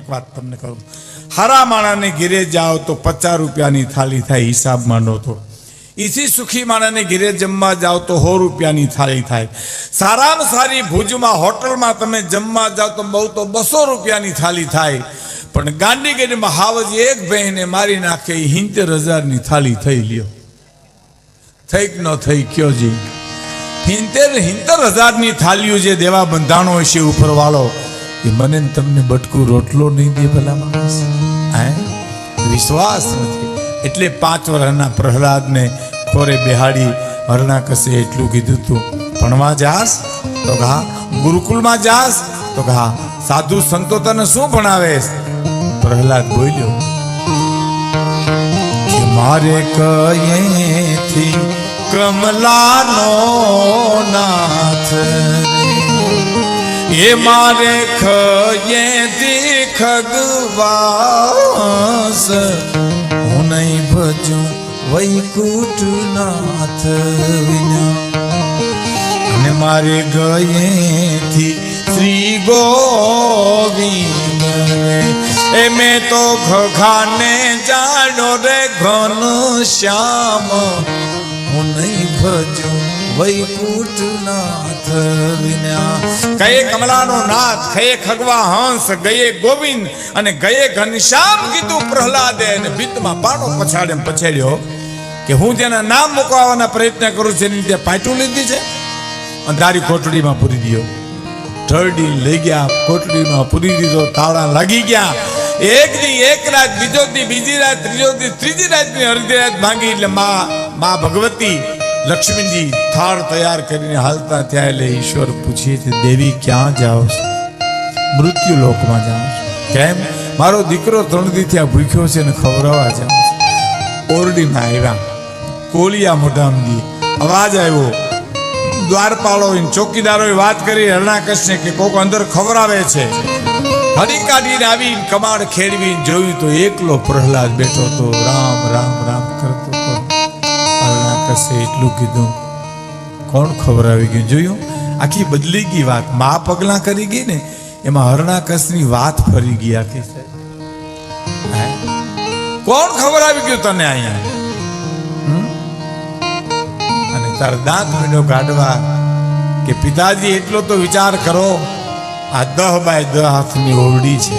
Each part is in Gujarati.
એક વાત તમને કહું. હારા માણાને ઘેરે જાઓ તો પચાસ રૂપિયાની થાળી થાય હિસાબમાં નહોતો ઈથી સુખી માણાને ઘેરે જમવા જાઓ તો સો રૂપિયાની થાળી થાય. સારામાં સારી ભુજમાં, હોટલમાં તમે જમવા જાઓ તો બહુ તો બસો રૂપિયાની થાળી થાય. પણ ગાંધીગીરીમાં હાવજ એક બહેને મારી નાખે એ હિંતેર હજારની થાળી થઈ લ્યો. થઈ ન થઈ કયો જી? હિંતેર હિંતેર હજારની થાળીઓ જે દેવા બંધાણો હશે ઉપરવાળો એ મને ને તમને બટકું રોટલો નહીં દે ભલા માણસ હે? વિશ્વાસ નથી. એટલે પાંચ વર્ષના પ્રહલાદને ખોરે બેહાડી હરણા કસે એટલું કીધું તું? ભણવા જાસ? તો કે હા ગુરુકુળમાં જાસ? તો કે હા સાધુ સંતો તને શું ભણાવેશ? પ્રહલાદ બોલ્યો, કે મારે કયેથી કમલાનો નાથ મારે ખયેથી ખગવાસ હું નહીં ભજું વૈકુંઠનાથ વિના. અને મારે ગયેથી શ્રી ગોવિંદ એ મેં તો ખાને જાણો રે ઘન શ્યામ. હું નહીં ભજું વૈકુંઠનાથ વિના. કમલાનો નાથ ખયે ખગવા હંસ, ગયે ગોવિંદ અને ગયે ઘનશ્યામ કીધું પ્રહલાદે અને ભીતમાં પાણો પછાડે પછાડ્યો કે હું જેના નામ મુકાવવાના પ્રયત્ન કરું છું, એની રીતે પાટું લીધી છે અને અંધારી કોટડીમાં પૂરી દીધો ઠરડી લઈ ગયા, કોટડીમાં પૂરી દીધો, તાળા લાગી ગયા. એક દી એક રાત, બીજો બીજી રાત, ત્રીજો દી, ત્રીજી રાતની અડધી રાત માંગી એટલે મા મા ભગવતી લક્ષ્મીજી થાળ તૈયાર કરીને હાલતા ત્યાં એટલે ઈશ્વર પૂછીએ છે, દેવી, ક્યાં જાઓ છો? મૃત્યુ લોકમાં જાઓ છો? કેમ? મારો દીકરો ત્રણ દી ત્યાં ભૂખ્યો છે ને ખવડાવવા જાઉં છું. ઓરડીમાં આવ્યા. કોલિયા મોઢામજી અવાજ આવ્યો. દ્વારપાળો ચોકીદારોએ વાત કરી હરણાકશને કે કોક અંદર ખવડાવે છે. હરી કાઢીને આવી કમાડ ખેડવીને જોયું તો એકલો પ્રહલાદ બેઠો હતો. રામ રામ રામ. હરણાકશે એટલું કીધું. કોણ ખવડાવી ગયું? જોયું? આખી બદલી ગઈ વાત. મા પગલા કરી ગઈ ને, એમાં હરણાકશની વાત ફરી ગઈ આખી. કોણ ખબર આવી ગયું તને અહીંયા? અને તાર દાંત મીંડો કાઢવા કે પિતાજી એટલો તો વિચાર કરો, આ દહ બાય દહ હાથની ઓરડી છે.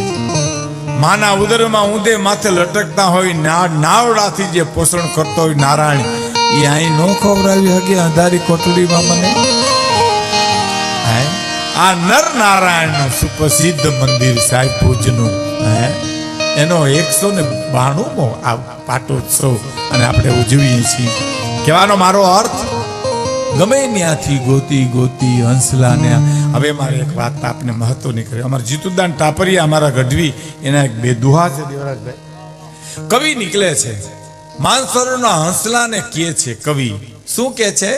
માના ઉદરમાં ઊંધે માથે લટકતા હોય નાવડાથી જે પોષણ કરતો હોય નારાયણ. એ અહીં નો ખવડાવી હકે અંધારી કોટડીમાં મને? આ નર નારાયણનું સુપ્રસિદ્ધ મંદિર સાહેબ ભુજનું, હે? એનો એકસો ને બાણુંમો આ પાટોત્સવ અને આપણે ઉજવીએ છીએ. કહેવાનો મારો અર્થ, ગમે ત્યાંથી ગોતી ગોતી હંસલા ને હવે મારે એક વાત આપને મહત્વની કરી અમારા જીતુદાન ટાપરિયા, અમારા ગઢવી, એના એક બે દુહા છે દેવરાજભાઈ. કવિ નીકળે છે. માનસરોના હંસલાને કહે છે, કવિ, શું કહે છે?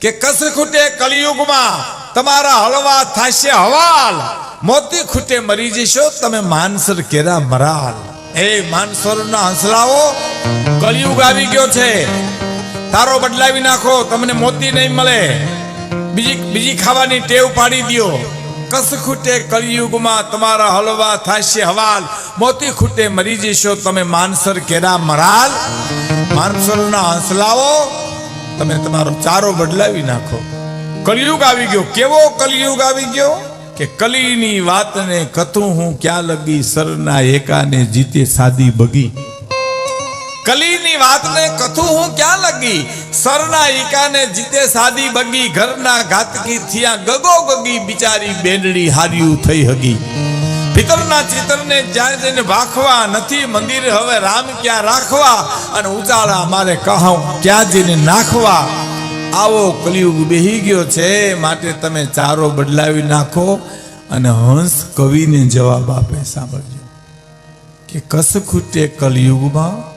કે કસ ખૂટે કલિયુગમાં, તમારા હળવા થાશે હવાલ. મોતી ખૂટે મરી જશો, તમે માનસર કેરા મરાલ. એ માનસરોના હંસલાઓ, કલિયુગ આવી ગયો છે. તારો બદલાવી નાખો, તમને મોતી નહીં મળે. બીજી બીજી ખાવાની ટેવ પાડી દ્યો. કસ ખૂટે કલિયુગમાં તમારા હલવા થાશે હવાલ? મોતી ખૂટે મરી જશો તમે માનસર કેરા મરાલ? માનસરના હંસલાઓ તમે તમારો ચારો બદલાવી નાખો. કલિયુગ આવી ગયો. કેવો કલિયુગ આવી ગયો? કે કલીની વાતને કથું હું ક્યાં લગી? સરના એકાને જીતે સાદી બગી. કલીની વાતને કથું હું ક્યાં લગી? સરના ઈકાને જીતે સાદી બગી, ઘરના ઘાતકી થયા ગગો ગગી, બિચારી બેનડી હાર્યું થઈ હગી. પિતરના ચિત્રને જ્યાં જઈને ભાખવા, નથી મંદિર હવે રામ ક્યાં રાખવા? અને ઉચાળા મારે કહું ક્યાં જઈને નાખવા. આવો કલિયુગ બેહી ગયો છે, માટે તમે ચારો બદલાવી નાખો અને હંસ કવિને જવાબ આપે, સાંભળજો. કે કસ ખૂટે કલયુગમાં?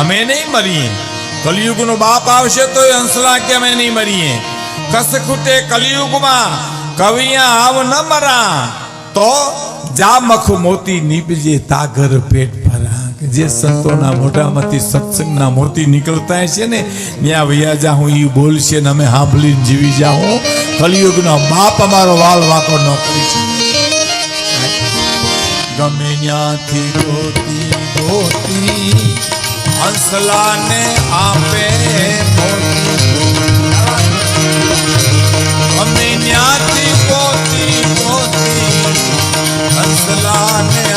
અમે નહીં મરીએ. કલયુગનો બાપ આવશે તો હંસલા કે અમે નહીં મરીએ. કસ ખૂટે કલયુગમાં કવિયા આવ ન મરા. તો જા મખ મોતી નીપજે તાગર પેટ ભરા જે સંતોના મોઢામાંથી સત્સંગના મોતી નીકળતા છે ને ત્યાં વૈયા જા હું એ બોલશે ને અમે સાંભળી જીવી જાઉં કલયુગનો બાપ અમારો વાલ વાકો ન કરી ગમે ત્યાંથી ગોતી ગોતી હંસલાને આપે અમે ન્યાથી ગોતી ગોતી હંસલાને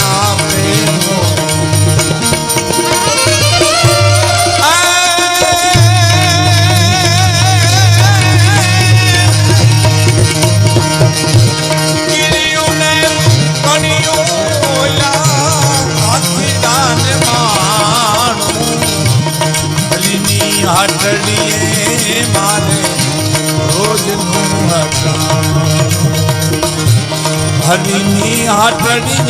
Barbie.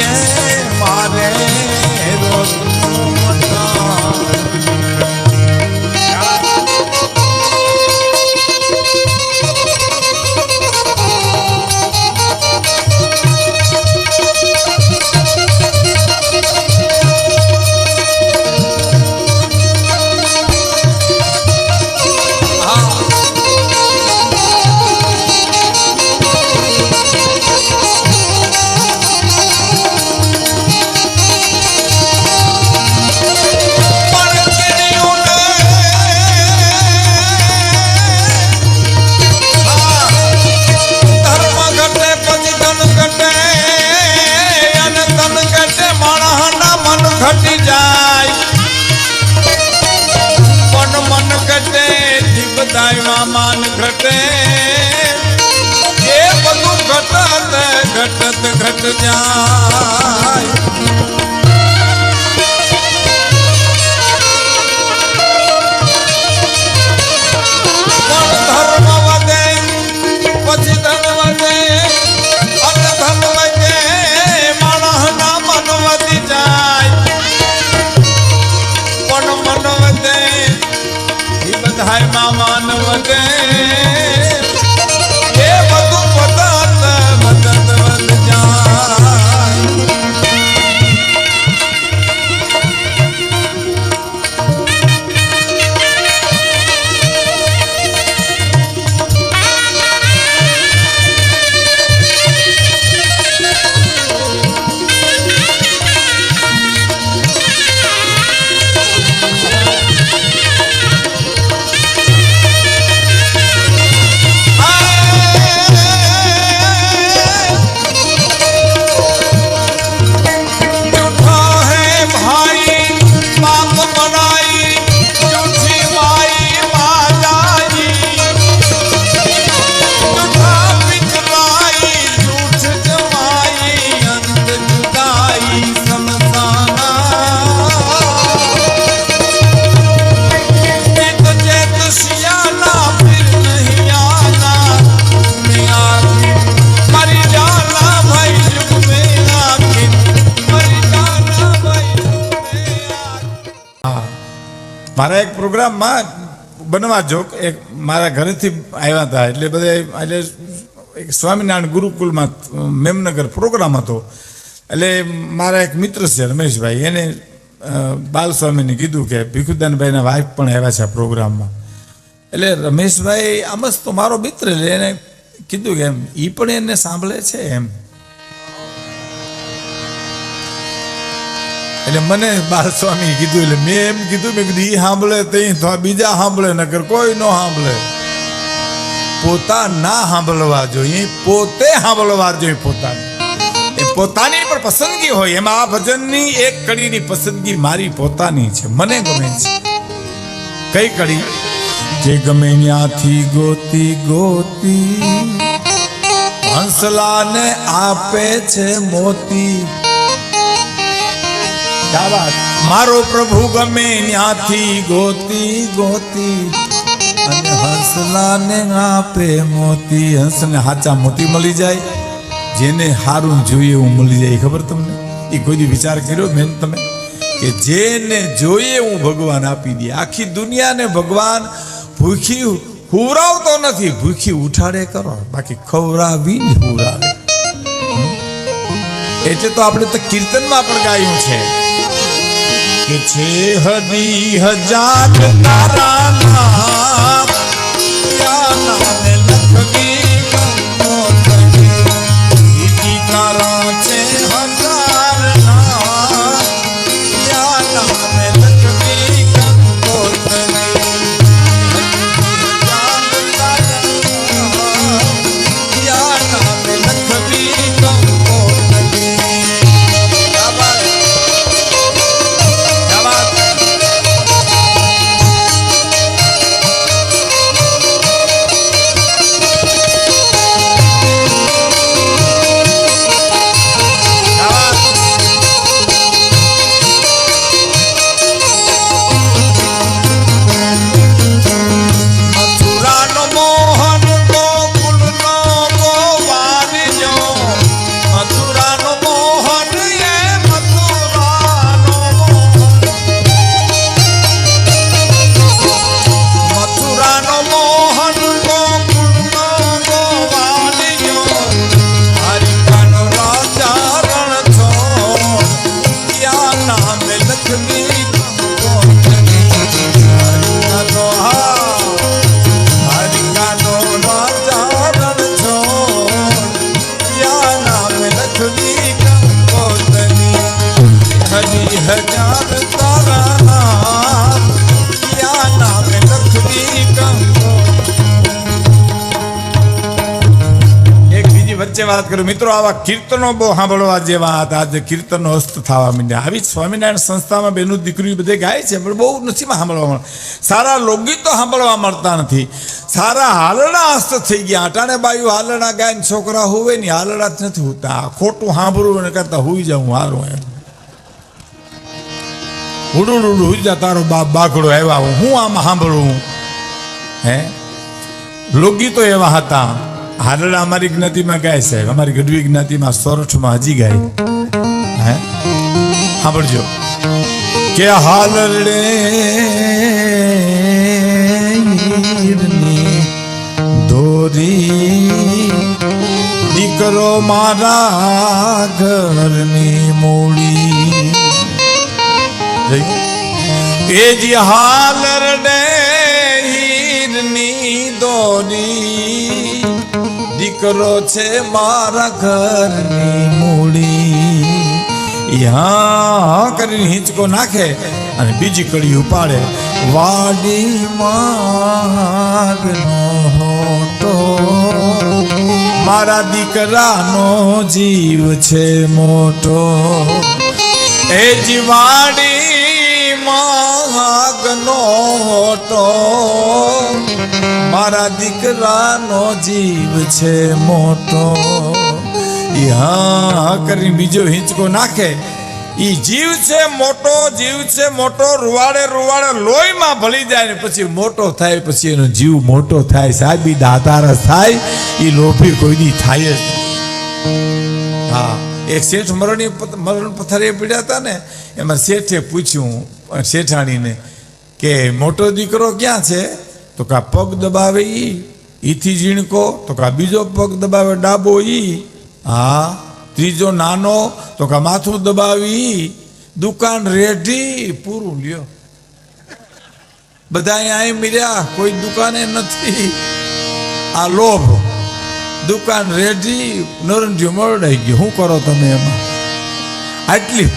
ઘટત મારા એક પ્રોગ્રામમાં બનવા જોક, એક મારા ઘરેથી આવ્યા હતા, એટલે બધા એટલે એક સ્વામિનારાયણ ગુરુકુલમાં મેમનગર પ્રોગ્રામ હતો. એટલે મારા એક મિત્ર છે, રમેશભાઈ, એને બાલ બાલસ્વામીને કીધું કે ભીખુદાનભાઈના વાઇફ પણ આવ્યા છે પ્રોગ્રામમાં. એટલે રમેશભાઈ આમ જ તો મારો મિત્ર એટલે એને કીધું કે એમ એ પણ એને સાંભળે છે એમ. એટલે મને બાલસ્વામી કીધું, એટલે મેં એમ કીધું, મેં કીધું એ સાંભળે તે બીજા સાંભળે, નકર કોઈ ન સાંભળે. પોતા ના સાંભળવા જોઈએ, પોતે સાંભળવા જોઈએ પોતાને. એ પોતાની પણ પસંદગી હોય, એમાં આ ભજનની એક કડીની પસંદગી મારી પોતાની છે, મને ગમે છે. કઈ કડી? જે ગમે ત્યાંથી ગોતી ગોતી, હંસલાને આપે છે મોતી. મારો પ્રભુ ગમે ત્યાંથી ગોતી ગોતી. અને હંસલાને આપે મોતી. હંસને હાચા મોતી મળી જાય. જેને હારું જોઈએ એવું મળી જાય. ખબર તમને? એ કોઈ વિચાર કર્યો બેન તમે? કે જેને જોઈએ હું ભગવાન આપી દે. આખી દુનિયાને ભગવાન ભૂખી હુવરાવતો નથી. ભૂખી ઉઠાડે કરો. બાકી ખવરાવી હુરાવે. એટલે તો આપણે તો કીર્તનમાં પણ ગાયું છે. કે છે હરી હજાર તારા નામ લખવી કંકોત્રી. વાત કરું. મિત્રો, આવા કીર્તનો બહુ સાંભળવા જેવા હતા. આજે કીર્તનો હસ્ત થવા માંડ્યા. આવી સ્વામિનારાયણ સંસ્થામાં બેનું દીકરી બધે ગાય છે, પણ બહુ નથી સાંભળવા મળે. સારા લોકગીતો સાંભળવા મળતા નથી. સારા હાલડા હસ્ત થઈ ગયા. અટાણે બાયું હાલડા ગાય ને છોકરા હોવે ને હાલડા જ નથી હોતા. ખોટું સાંભળવું એને કરતા હોઈ જાઉં હારું એમ. ઉડું ઉડું હુઈ જા તારો બાપ બાકડો આવ્યા હું આમાં સાંભળું હે લોકગીતો એવા હતા હાલડા અમારી જ્ઞાતિમાં ગાય સાહેબ. અમારી ગઢવી જ્ઞાતિમાં સોરઠમાં હજી ગાય. હે? સાંભળજો. કે હાલરડે ધોરી દીકરો મારા ઘરની મૂડી. એ જ હાલરડે હીરની દોરી દીકરો છે મારા ઘરની મૂડી. યા કરીને હિંચકો નાખે અને બીજી કડી ઉપાડે. વાડી માગનો હોટો મારા દીકરાનો જીવ છે મોટો. એ જીવાડી માગનો હોટો મારા દીકરાનો જીવ છે મોટો. ઈ હા કરીને બીજો હિંચકો નાખે. ઈ જીવ છે મોટો, જીવ છે મોટો, રૂવાડે રૂવાડે લોહીમાં ભળી જાય ને પછી મોટો થાય, પછી એનો જીવ મોટો થાય. સાહેબી દાતારસ થાય. ઈ લોભી કોઈની થાય જ. હા, એક શેઠ મરણી મરણ પથારીએ પીડ્યા હતા ને, એમાં શેઠે પૂછ્યું શેઠાણીને કે મોટો દીકરો ક્યાં છે? તો કા પગ દબાવે ઈ ઈથી ઝીણકો તો કા બીજો પગ દબાવે ડાબો ઈ હા ત્રીજો નાનો તો કા માથું દબાવી ઈ. દુકાન રેઢી પૂરું લ્યો. બધા અહીંયા મળ્યા કોઈ દુકાને નથી. આ લોભ. દુકાન રેડી નરંજી મરડાઈ ગયું. શું કરો તમે એમાં? આટલી.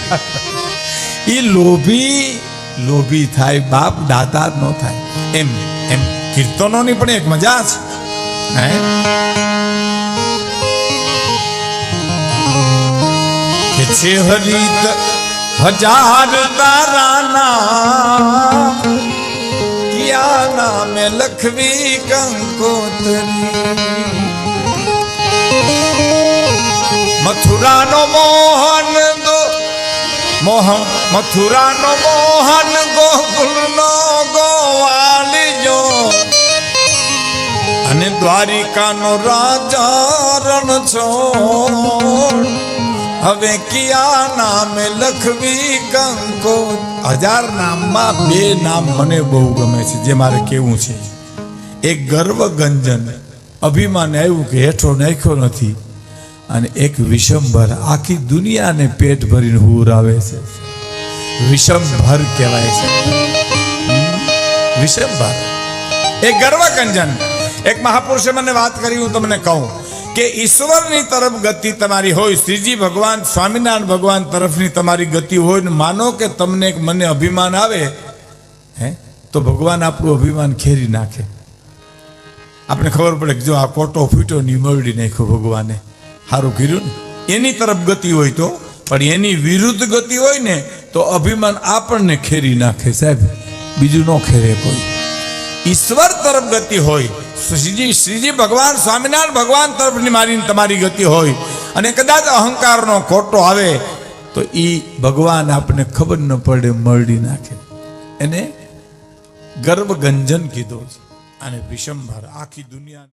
એ લોભી લોભી થાય, બાપ દાતા ન થાય. એમ. એમ કીર્તનોની પણ એક મજા છે, હે? કે છે હરિત હજાર તારાના, કિયા નામે લખવી કંકોત્રી. મથુરાનો મોહન દો મોહન મથુરાનો મોહન ગોકુલનો ગોવાલિયો અને દ્વારિકાનો રાજા રણછોડ. હવે કિયા નામે લખવી કંકો હજાર નામમાં બે નામ મને બહુ ગમે છે, જે મારે કેવું છે. એક ગર્વ ગંજન અભિમાન આવ્યું કે હેઠો નાખ્યો નથી. અને એક વિષમભર આખી દુનિયાને પેટ ભરીને હુર આવે છે. વિષમભર કહેવાય છે. વિષમભર. એ ગર્વકંજન. એક મહાપુરુષે મને વાત કરી, હું તમને કહું કે ઈશ્વરની તરફ ગતિ તમારી હોય, શ્રીજી ભગવાન, સ્વામિનારાયણ ભગવાન તરફની તમારી ગતિ હોય ને માનો કે તમને એક મને અભિમાન આવે, હે, તો ભગવાન આપણું અભિમાન ખેરી નાખે. આપણે ખબર પડે કે જો આ કોટો ફૂટ્યો ની મળી નાખ્યો ભગવાને. સારું કર્યું ને. એની તરફ ગતિ હોય તો, પણ એની વિરુદ્ધ ગતિ હોય ને, તો અભિમાન આપણને ખેરી નાખે સાહેબ. બીજું ન ખેરે કોઈ. ઈશ્વર તરફ ગતિ હોય. શ્રીજી શ્રીજી ભગવાન, સ્વામિનારાયણ ભગવાન તરફની મારી તમારી ગતિ હોય. અને કદાચ અહંકારનો ખોટો આવે, તો એ ભગવાન આપને ખબર ન પડે, મરડી નાખે. એને ગર્ભગંજન કીધો છે. અને વિષમભર આખી દુનિયા